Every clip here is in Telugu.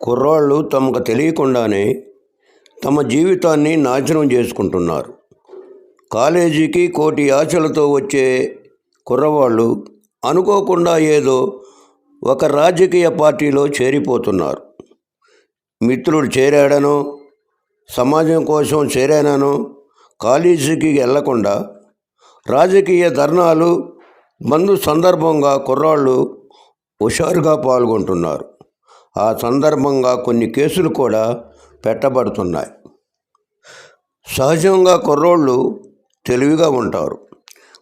కుర్రాళ్ళు తమకు తెలియకుండానే తమ జీవితాన్ని నాశనం చేసుకుంటున్నారు. కాలేజీకి కోటి ఆశలతో వచ్చే కుర్రవాళ్ళు అనుకోకుండా ఏదో ఒక రాజకీయ పార్టీలో చేరిపోతున్నారు. మిత్రుడు చేరాడనో సమాజం కోసం చేరాననో కాలేజీకి వెళ్ళకుండా రాజకీయ ధర్నాలు బంధు సందర్భంగా కుర్రాళ్ళు హుషారుగా పాల్గొంటున్నారు. ఆ సందర్భంగా కొన్ని కేసులు కూడా పెట్టబడుతున్నాయి. సహజంగా కుర్రోళ్ళు తెలివిగా ఉంటారు.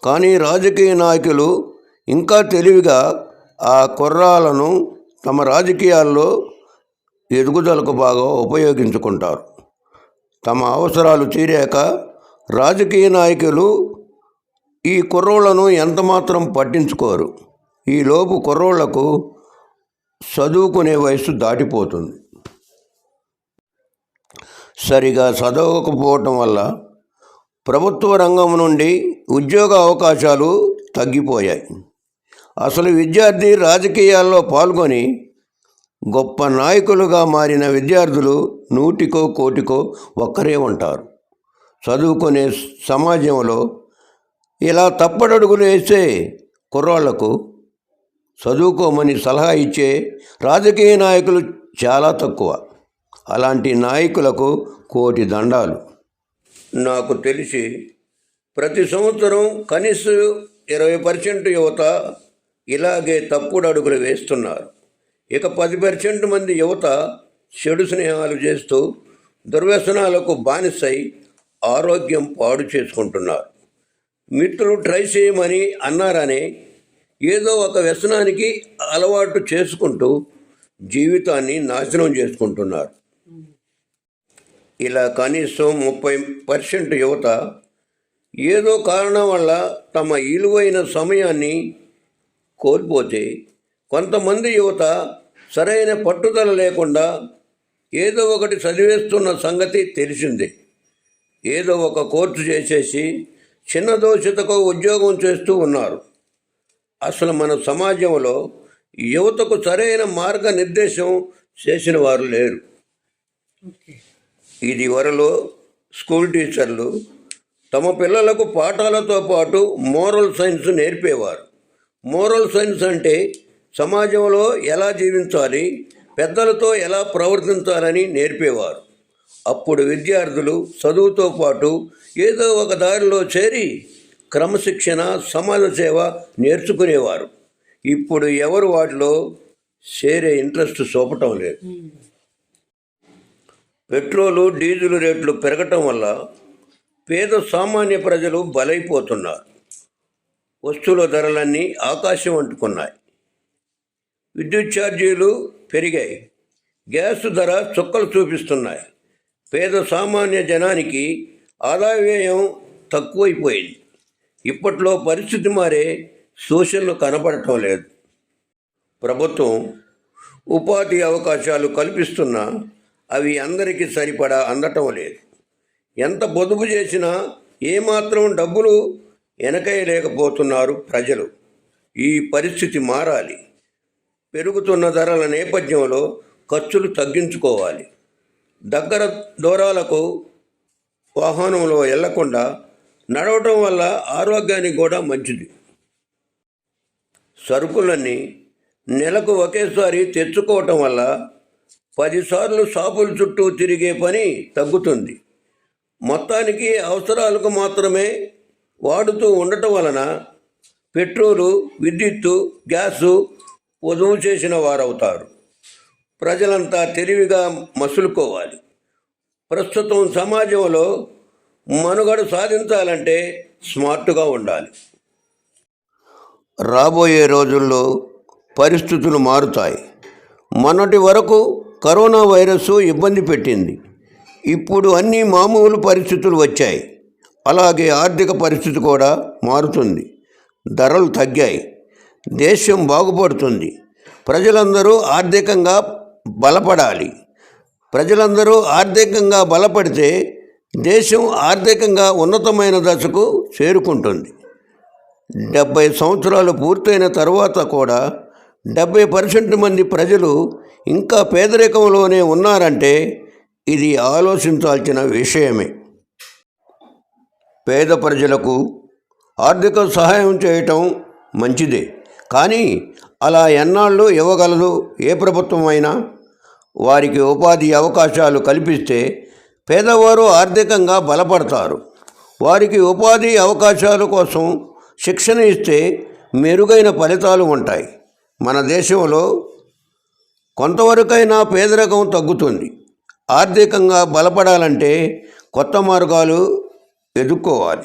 కానీ రాజకీయ నాయకులు ఇంకా తెలివిగా ఆ కుర్రాలను తమ రాజకీయాల్లో ఎదుగుదలకు బాగా ఉపయోగించుకుంటారు. తమ అవసరాలు తీరాక రాజకీయ నాయకులు ఈ కుర్రోళ్ళను ఎంతమాత్రం పట్టించుకోరు. ఈలోపు కుర్రోళ్ళకు చదువుకునే వయసు దాటిపోతుంది. సరిగా చదవకపోవటం వల్ల ప్రభుత్వ రంగం నుండి ఉద్యోగ అవకాశాలు తగ్గిపోయాయి. అసలు విద్యార్థి రాజకీయాల్లో పాల్గొని గొప్ప నాయకులుగా మారిన విద్యార్థులు నూటికో కోటికో ఒక్కరే ఉంటారు. చదువుకునే సమాజంలో ఇలా తప్పడడుగులు వేసే కుర్రాళ్ళకు చదువుకోమని సలహా ఇచ్చే రాజకీయ నాయకులు చాలా తక్కువ. అలాంటి నాయకులకు కోటి దండాలు. నాకు తెలిసి ప్రతి సంవత్సరం కనీసం ఇరవై పర్సెంట్ యువత ఇలాగే తప్పుడు అడుగులు వేస్తున్నారు. ఇక పది పర్సెంట్ మంది యువత చెడు స్నేహాలు చేస్తూ దుర్వ్యసనాలకు బానిసై ఆరోగ్యం పాడు చేసుకుంటున్నారు. మిత్రులు ట్రై చేయమని అన్నారని ఏదో ఒక వ్యసనానికి అలవాటు చేసుకుంటూ జీవితాన్ని నాశనం చేసుకుంటున్నారు. ఇలా కనీసం ముప్పై పర్సెంట్ యువత ఏదో కారణం వల్ల తమ విలువైన సమయాన్ని కోల్పోతే కొంతమంది యువత సరైన పట్టుదల లేకుండా ఏదో ఒకటి చదివేస్తున్న సంగతి తెలిసిందే. ఏదో ఒక కోర్సు చేసేసి చిన్న దోషితకు ఉద్యోగం చేస్తూ ఉన్నారు. అసలు మన సమాజంలో యువతకు సరైన మార్గనిర్దేశం చేసిన వారు లేరు. ఇది వరలో స్కూల్ టీచర్లు తమ పిల్లలకు పాఠాలతో పాటు మోరల్ సైన్స్ నేర్పేవారు. మోరల్ సైన్స్ అంటే సమాజంలో ఎలా జీవించాలి పెద్దలతో ఎలా ప్రవర్తించాలని నేర్పేవారు. అప్పుడు విద్యార్థులు చదువుతో పాటు ఏదో ఒక దారిలో చేరి క్రమశిక్షణ సమాజ సేవ నేర్చుకునేవారు. ఇప్పుడు ఎవరు వాటిలో చేరే ఇంట్రెస్ట్ చూపటం లేదు. పెట్రోలు డీజిల్ రేట్లు పెరగటం వల్ల పేద సామాన్య ప్రజలు బలైపోతున్నారు. వస్తువుల ధరలన్నీ ఆకాశం అంటుకున్నాయి. విద్యుత్ ఛార్జీలు పెరిగాయి. గ్యాస్ ధర చుక్కలు చూపిస్తున్నాయి. పేద సామాన్య జనానికి ఆదాయ వ్యయం తక్కువైపోయింది. ఇప్పట్లో పరిస్థితి మారే సూచనలు కనపడటం లేదు. ప్రభుత్వం ఉపాధి అవకాశాలు కల్పిస్తున్నా అవి అందరికీ సరిపడా అందటం లేదు. ఎంత పొదుపు చేసినా ఏమాత్రం డబ్బులు వెనకేయలేకపోతున్నారు ప్రజలు. ఈ పరిస్థితి మారాలి. పెరుగుతున్న ధరల నేపథ్యంలో ఖర్చులు తగ్గించుకోవాలి. దగ్గర దూరాలకు వాహనంలో వెళ్ళకుండా నడవటం వల్ల ఆరోగ్యానికి కూడా మంచిది. సరుకులన్నీ నెలకు ఒకేసారి తెచ్చుకోవటం వల్ల పదిసార్లు షాపుల చుట్టూ తిరిగే పని తగ్గుతుంది. మొత్తానికి అవసరాలకు మాత్రమే వాడుతూ ఉండటం వలన పెట్రోలు విద్యుత్తు గ్యాసు పొదుపు చేసిన వారవుతారు. ప్రజలంతా తెలివిగా మసులుకోవాలి. ప్రస్తుతం సమాజంలో మనుగడ సాధించాలంటే స్మార్ట్గా ఉండాలి. రాబోయే రోజుల్లో పరిస్థితులు మారుతాయి. మొన్నటి వరకు కరోనా వైరస్ ఇబ్బంది పెట్టింది. ఇప్పుడు అన్ని మామూలు పరిస్థితులు వచ్చాయి. అలాగే ఆర్థిక పరిస్థితి కూడా మారుతుంది. ధరలు తగ్గాయి. దేశం బాగుపడుతుంది. ప్రజలందరూ ఆర్థికంగా బలపడాలి. ప్రజలందరూ ఆర్థికంగా బలపడితే దేశం ఆర్థికంగా ఉన్నతమైన దశకు చేరుకుంటుంది. డెబ్బై సంవత్సరాలు పూర్తయిన తర్వాత కూడా డెబ్బై పర్సెంట్ మంది ప్రజలు ఇంకా పేదరికంలోనే ఉన్నారంటే ఇది ఆలోచించాల్సిన విషయమే. పేద ప్రజలకు ఆర్థిక సహాయం చేయటం మంచిదే. కానీ అలా ఎన్నాళ్ళు ఇవ్వగలదు? ఏ ప్రభుత్వం అయినా వారికి ఉపాధి అవకాశాలు కల్పిస్తే పేదవారు ఆర్థికంగా బలపడతారు. వారికి ఉపాధి అవకాశాల కోసం శిక్షణ ఇస్తే మెరుగైన ఫలితాలు ఉంటాయి. మన దేశంలో కొంతవరకైనా పేదరికం తగ్గుతుంది. ఆర్థికంగా బలపడాలంటే కొత్త మార్గాలు ఎదుర్కోవాలి.